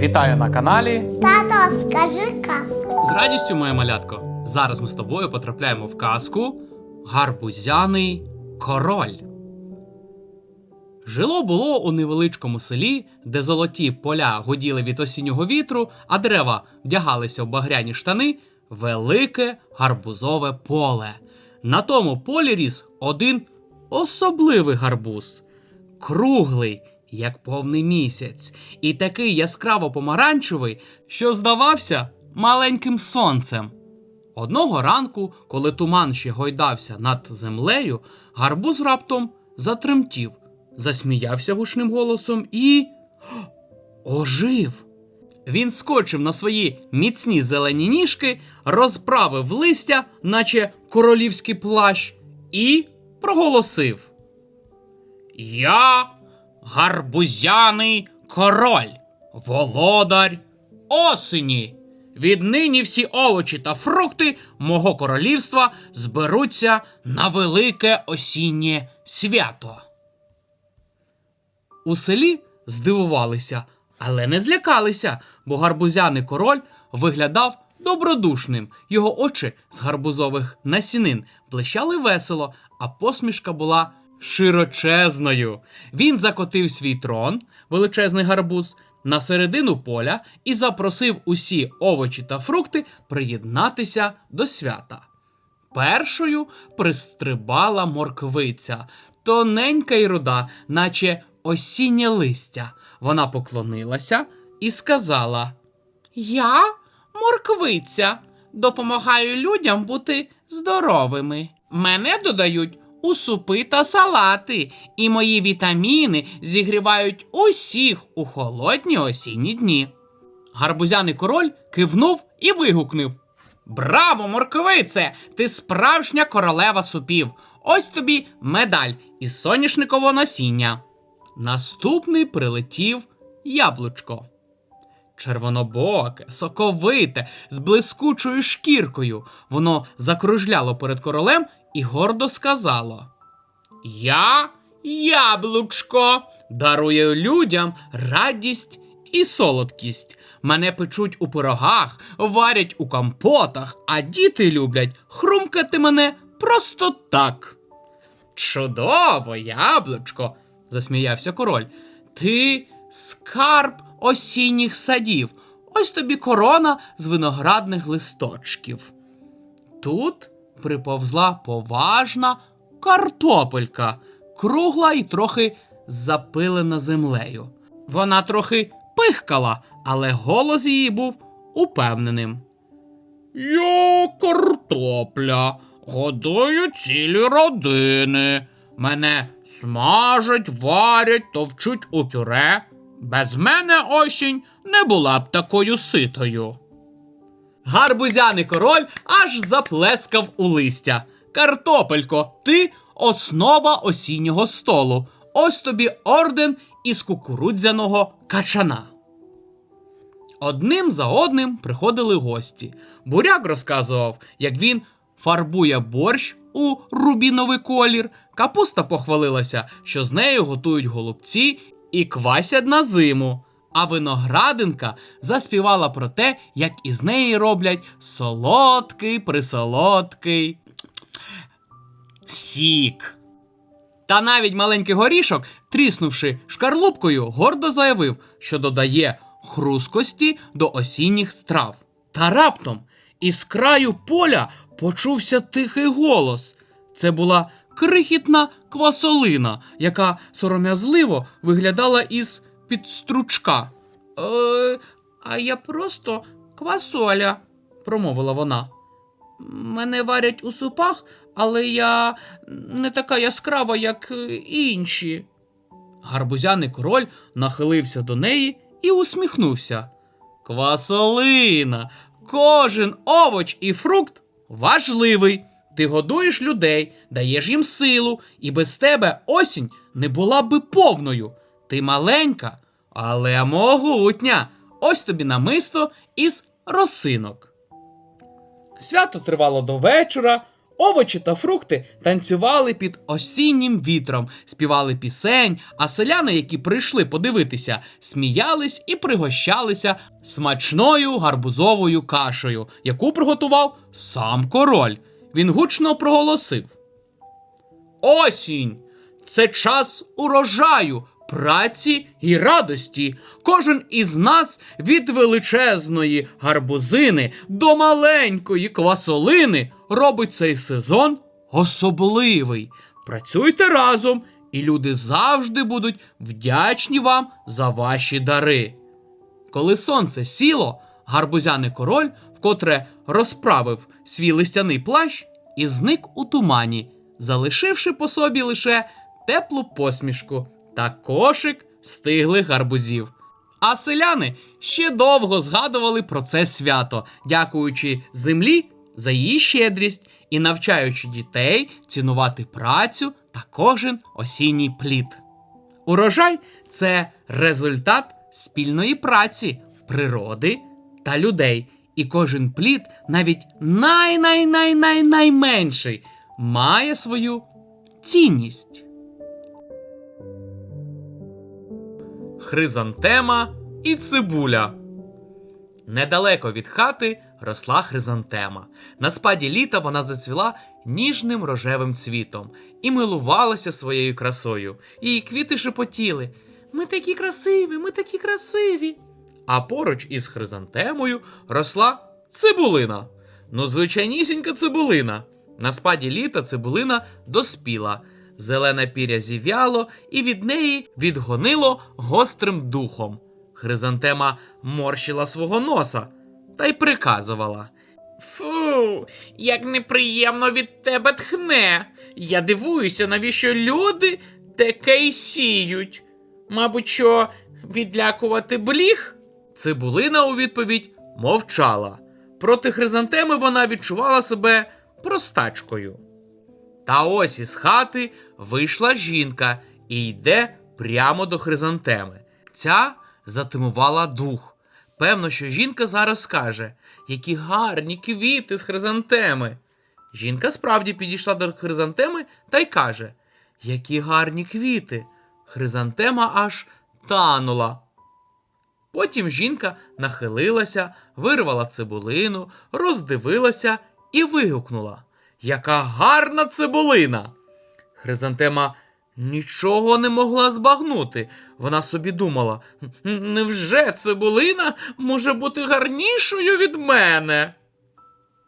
Вітаю на каналі. Тато, скажи казку. З радістю, моя малятко. Зараз ми з тобою потрапляємо в казку Гарбузяний король. Жило було у невеличкому селі, де золоті поля гуділи від осіннього вітру, а дерева вдягалися в багряні штани, велике гарбузове поле. На тому полі ріс один особливий гарбуз круглий, як повний місяць, і такий яскраво помаранчевий, що здавався маленьким сонцем. Одного ранку, коли туман ще гойдався над землею, гарбуз раптом затремтів, засміявся гучним голосом і ожив. Він скочив на свої міцні зелені ніжки, розправив листя, наче королівський плащ, і проголосив. Я гарбузяний король, володар осені. Віднині всі овочі та фрукти мого королівства зберуться на велике осіннє свято. У селі здивувалися, але не злякалися, бо гарбузяний король виглядав добродушним. Його очі з гарбузових насінин блищали весело, а посмішка була широчезною. Він закотив свій трон, величезний гарбуз, на середину поля і запросив усі овочі та фрукти приєднатися до свята. Першою пристрибала морквиця, тоненька й руда, наче осіннє листя. Вона поклонилася і сказала: Я морквиця, допомагаю людям бути здоровими. Мене додають у супи та салати, і мої вітаміни зігрівають усіх у холодні осінні дні. Гарбузяний король кивнув і вигукнув: Браво, морквице! Ти справжня королева супів. Ось тобі медаль із соняшникового насіння. Наступний прилетів яблучко. Червонобоке, соковите, з блискучою шкіркою. Воно закружляло перед королем і гордо сказало: Я, яблучко, дарую людям радість і солодкість. Мене печуть у пирогах, варять у компотах, а діти люблять хрумкати мене просто так. Чудово, яблучко, засміявся король. Ти скарб осінніх садів. Ось тобі корона з виноградних листочків. Тут приповзла поважна картопелька, кругла і трохи запилена землею. Вона трохи пихкала, але голос її був упевненим. Я картопля, годую цілі родини. Мене смажать, варять, товчуть у пюре. Без мене осінь не була б такою ситою. Гарбузяний король аж заплескав у листя. Картопелько, ти основа осіннього столу. Ось тобі орден із кукурудзяного качана. Одним за одним приходили гості. Буряк розказував, як він фарбує борщ у рубіновий колір. Капуста похвалилася, що з нею готують голубці і квасять на зиму. А виноградинка заспівала про те, як із неї роблять солодкий присолодкий сік. Та навіть маленький горішок, тріснувши шкарлупкою, гордо заявив, що додає хрусткості до осінніх страв. Та раптом із краю поля почувся тихий голос. Це була крихітна квасолина, яка сором'язливо виглядала із під стручка. Е, а я просто квасоля, промовила вона. Мене варять у супах, але я не така яскрава, як інші. Гарбузяний король нахилився до неї і усміхнувся. Квасолина, кожен овоч і фрукт важливий. Ти годуєш людей, даєш їм силу, і без тебе осінь не була би повною. Ти маленька, але могутня. Ось тобі намисто із росинок. Свято тривало до вечора. Овочі та фрукти танцювали під осіннім вітром, співали пісень, а селяни, які прийшли подивитися, сміялись і пригощалися смачною гарбузовою кашею, яку приготував сам король. Він гучно проголосив: Осінь! Це час урожаю, праці і радості. Кожен із нас від величезної гарбузини до маленької квасолини робить цей сезон особливий. Працюйте разом, і люди завжди будуть вдячні вам за ваші дари. Коли сонце сіло, гарбузяний король вкотре розправив свій листяний плащ і зник у тумані, залишивши по собі лише теплу посмішку та кошик стиглих гарбузів. А селяни ще довго згадували про це свято, дякуючи землі за її щедрість і навчаючи дітей цінувати працю та кожен осінній плід. Урожай це результат спільної праці природи та людей. І кожен плід, навіть най-най-най-най-найменший, має свою цінність. Хризантема і цибуля. Недалеко від хати росла хризантема. На спаді літа вона зацвіла ніжним рожевим цвітом і милувалася своєю красою. Її квіти шепотіли. Ми такі красиві, ми такі красиві. А поруч із хризантемою росла цибулина. Ну, звичайнісінька цибулина. На спаді літа цибулина доспіла. Зелене піря зів'яло, і від неї відгонило гострим духом. Хризантема морщила свого носа та й приказувала. Фу, як неприємно від тебе тхне. Я дивуюся, навіщо люди таке й сіють. Мабуть, що відлякувати бліг? Цибулина у відповідь мовчала. Проти хризантеми вона відчувала себе простачкою. Та ось із хати вийшла жінка і йде прямо до хризантеми. Ця затимувала дух. Певно, що жінка зараз скаже, які гарні квіти з хризантеми. Жінка справді підійшла до хризантеми та й каже: Які гарні квіти. Хризантема аж танула. Потім жінка нахилилася, вирвала цибулину, роздивилася і вигукнула: Яка гарна цибулина! Хризантема нічого не могла збагнути. Вона собі думала: «Н- невже цибулина може бути гарнішою від мене?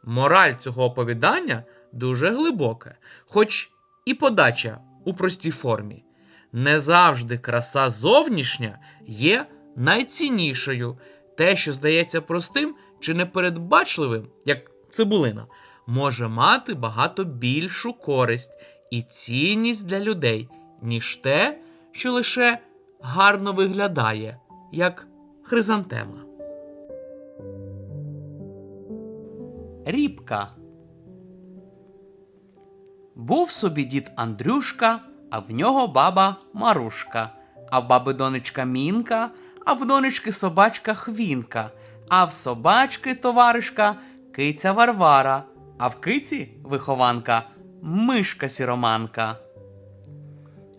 Мораль цього оповідання дуже глибока, хоч і подача у простій формі. Не завжди краса зовнішня є найціннішою. Те, що здається простим чи непередбачливим, як цибулина, може мати багато більшу користь і цінність для людей, ніж те, що лише гарно виглядає, як хризантема. Рібка. Був собі дід Андрюшка, а в нього баба Марушка, а в баби донечка Мінка, а в донечки собачка Хвінка, а в собачки товаришка киця Варвара, а в киці вихованка мишка сіроманка.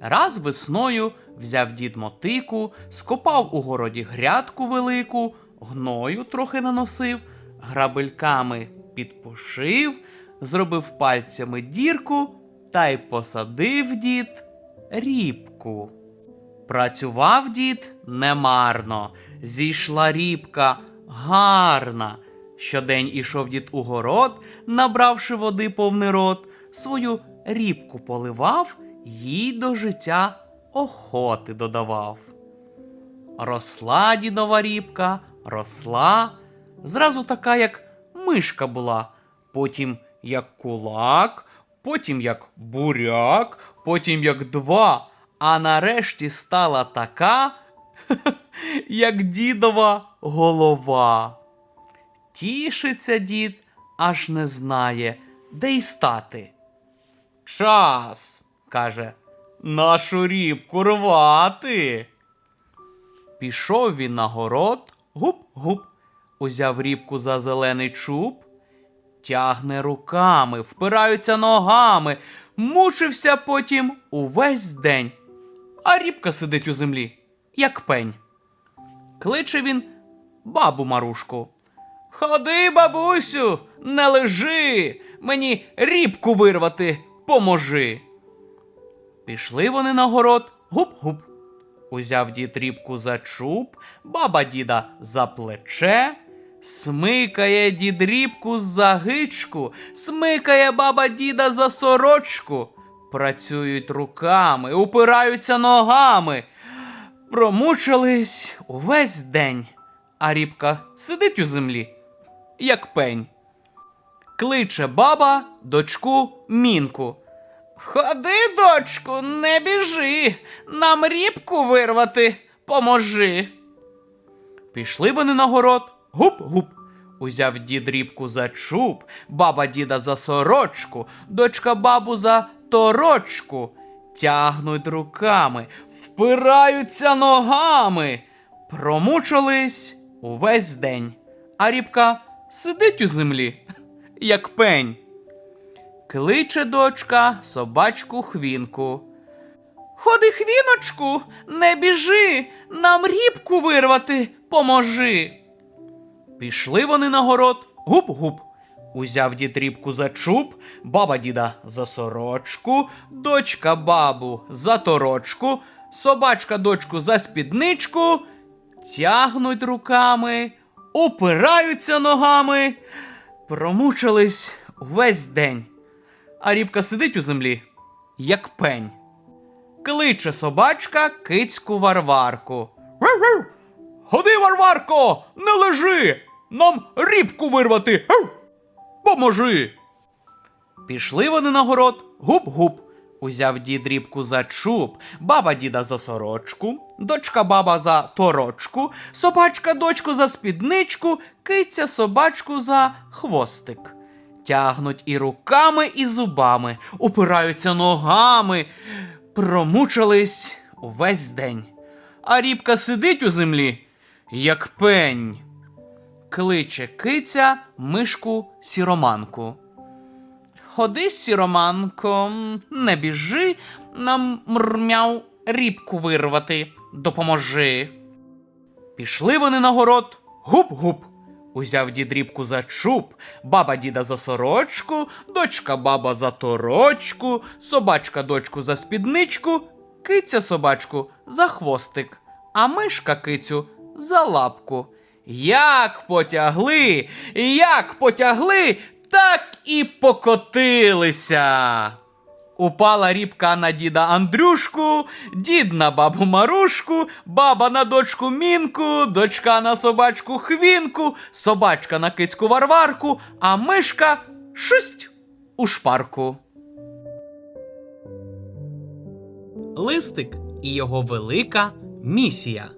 Раз весною взяв дід мотику, скопав у городі грядку велику, гною трохи наносив, грабельками підпушив, зробив пальцями дірку та й посадив дід рібку. Працював дід немарно, зійшла рібка гарна. Щодень ішов дід у город, набравши води повний рот, свою рібку поливав, їй до життя охоти додавав. Росла дідова рібка, росла, зразу така, як мишка була, потім як кулак, потім як буряк, потім як два, а нарешті стала така, як дідова голова. Тішиться дід, аж не знає, де й стати. Час, каже, нашу рібку рвати. Пішов він на город, гуп-гуп, узяв рібку за зелений чуб тягне руками, впираються ногами, мучився потім увесь день. А рібка сидить у землі, як пень. Кличе він бабу Марушку. Ходи, бабусю, не лежи, мені рібку вирвати поможи. Пішли вони на город, гуп-гуп. Узяв дід рібку за чуб, баба діда за плече, смикає дід рібку за гичку, смикає баба діда за сорочку. Працюють руками, упираються ногами. Промучились увесь день, а рібка сидить у землі, як пень. Кличе баба дочку мінку. Ходи, дочку, не біжи, нам рібку вирвати поможи. Пішли вони на город, гуп-гуп. Узяв дід рібку за чуб, баба діда за сорочку, дочка бабу за торочку. Тягнуть руками, впираються ногами. Промучились увесь день, а рібка сидить у землі, як пень. Кличе дочка собачку хвінку. Ходи, хвіночку, не біжи, нам рібку вирвати поможи. Пішли вони на город, гуп-гуп. Узяв дід рібку за чуб, баба діда за сорочку, дочка бабу за торочку, собачка дочку за спідничку, тягнуть руками, упираються ногами, промучились увесь день. А рібка сидить у землі, як пень. Кличе собачка кицьку Варварку. «Гав-гав! Ходи, Варварко, не лежи! Нам рібку вирвати. Поможи. Пішли вони на город, гуп-гуп. Узяв дід рібку за чуб, баба діда за сорочку, дочка баба за торочку, собачка дочку за спідничку, киця собачку за хвостик. Тягнуть і руками, і зубами, упираються ногами, промучились увесь день. А рібка сидить у землі, як пень. Кличе киця мишку сіроманку. Ходи, сіроманко, не біжи, нам мрмяв рібку вирвати, допоможи. Пішли вони на город, гуп-гуп. Узяв дід рібку за чуб, баба діда за сорочку, дочка баба за торочку, собачка дочку за спідничку, киця собачку за хвостик, а мишка кицю за лапку. Як потягли, як потягли, так і покотилися. Упала рібка на діда Андрюшку, дід на бабу Марушку, баба на дочку Мінку, дочка на собачку Хвінку, собачка на кицьку Варварку, а мишка шусть у шпарку. Листик і його велика місія.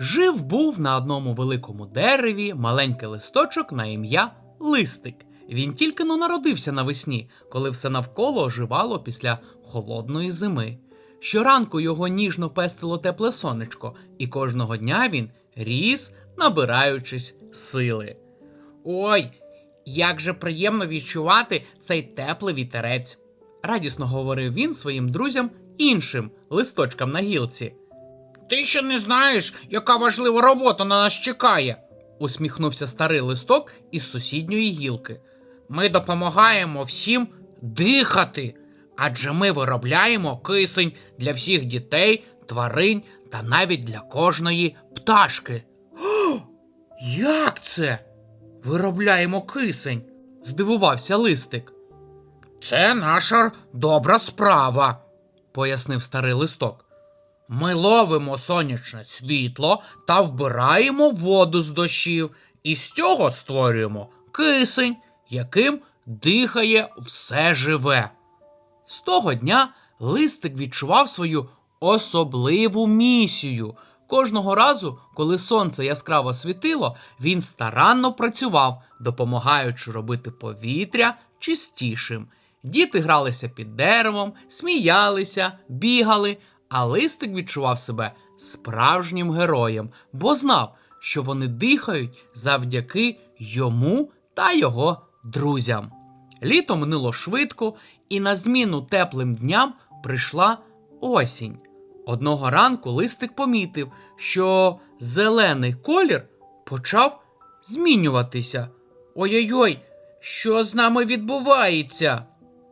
Жив був на одному великому дереві маленький листочок на ім'я Листик. Він тільки но народився навесні, коли все навколо оживало після холодної зими. Щоранку його ніжно пестило тепле сонечко, і кожного дня він ріс, набираючись сили. Ой, як же приємно відчувати цей теплий вітерець, радісно говорив він своїм друзям іншим листочкам на гілці. Ти ще не знаєш, яка важлива робота на нас чекає, усміхнувся старий листок із сусідньої гілки. Ми допомагаємо всім дихати, адже ми виробляємо кисень для всіх дітей, тварин та навіть для кожної пташки. О, як це? Виробляємо кисень? здивувався листик. Це наша добра справа, пояснив старий листок. Ми ловимо сонячне світло та вбираємо воду з дощів, і з цього створюємо кисень, яким дихає все живе. З того дня листик відчував свою особливу місію. Кожного разу, коли сонце яскраво світило, він старанно працював, допомагаючи робити повітря чистішим. Діти гралися під деревом, сміялися, бігали, а листик відчував себе справжнім героєм, бо знав, що вони дихають завдяки йому та його друзям. Літо минуло швидко, і на зміну теплим дням прийшла осінь. Одного ранку листик помітив, що зелений колір почав змінюватися. Ой-ой-ой, що з нами відбувається?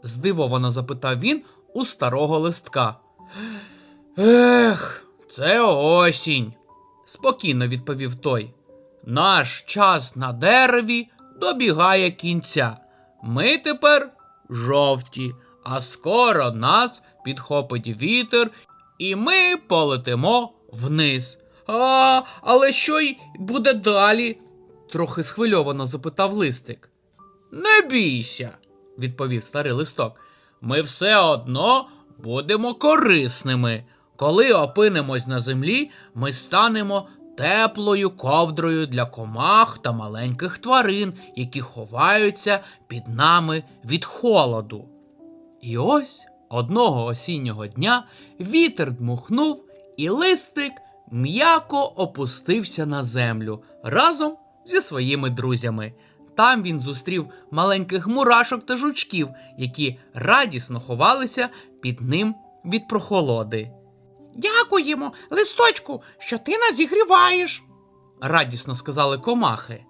здивовано запитав він у старого листка. Ех, це осінь, спокійно відповів той. Наш час на дереві добігає кінця. Ми тепер жовті, а скоро нас підхопить вітер, і ми полетимо вниз. А, але що й буде далі? трохи схвильовано запитав листик. Не бійся, відповів старий листок. Ми все одно будемо корисними. Коли опинимось на землі, ми станемо теплою ковдрою для комах та маленьких тварин, які ховаються під нами від холоду. І ось одного осіннього дня вітер дмухнув, і листик м'яко опустився на землю разом зі своїми друзями. Там він зустрів маленьких мурашок та жучків, які радісно ховалися під ним від прохолоди. Дякуємо, листочку, що ти нас зігріваєш, радісно сказали комахи.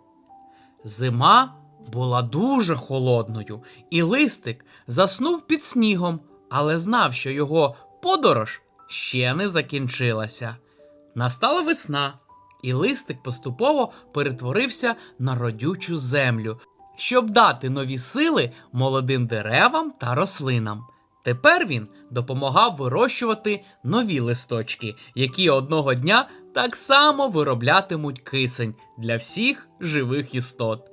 Зима була дуже холодною, і листик заснув під снігом, але знав, що його подорож ще не закінчилася. Настала весна, і листик поступово перетворився на родючу землю, щоб дати нові сили молодим деревам та рослинам. Тепер він допомагав вирощувати нові листочки, які одного дня так само вироблятимуть кисень для всіх живих істот.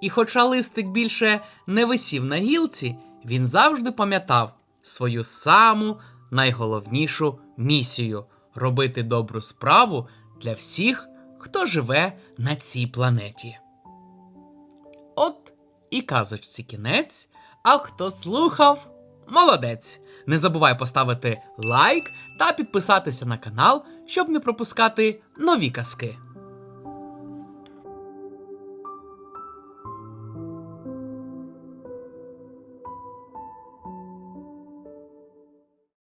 І хоча листик більше не висів на гілці, він завжди пам'ятав свою саму найголовнішу місію робити добру справу для всіх, хто живе на цій планеті. От і казочці кінець, а хто слухав, молодець. Не забувай поставити лайк та підписатися на канал, щоб не пропускати нові казки.